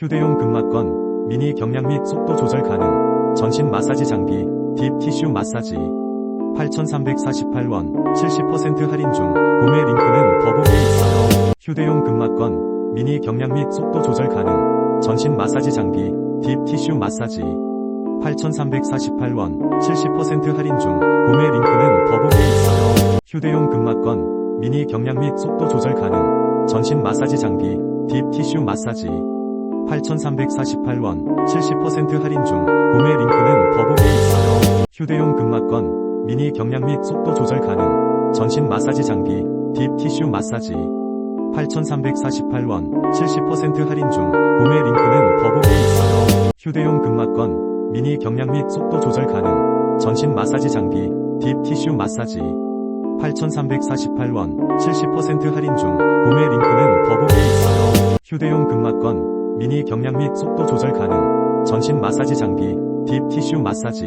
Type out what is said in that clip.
휴대용 근막건, 미니 경량 및 속도 조절 가능, 전신 마사지 장비, 딥 티슈 마사지. 8,348원, 70% 할인 중, 구매 링크는 더보기에 있어요. 휴대용 근막건, 미니 경량 및 속도 조절 가능, 전신 마사지 장비, 딥 티슈 마사지. 8,348원, 70% 할인 중, 구매 링크는 더보기에 있어요. 휴대용 근막건, 미니 경량 및 속도 조절 가능, 전신 마사지 장비, 딥 티슈 마사지. 8,348원, 70% 할인 중, 구매 링크는 더보기에 있어요. 휴대용 근막건, 미니 경량 및 속도 조절 가능, 전신 마사지 장비, 딥 티슈 마사지. 8,348원, 70% 할인 중, 구매 링크는 더보기에 있어요. 휴대용 근막건, 미니 경량 및 속도 조절 가능, 전신 마사지 장비, 딥 티슈 마사지. 8,348원, 70% 할인 중, 구매 링크는 더보기에 있어요. 휴대용 근막건, 미니 경량 및 속도 조절 가능, 전신 마사지 장비, 딥 티슈 마사지.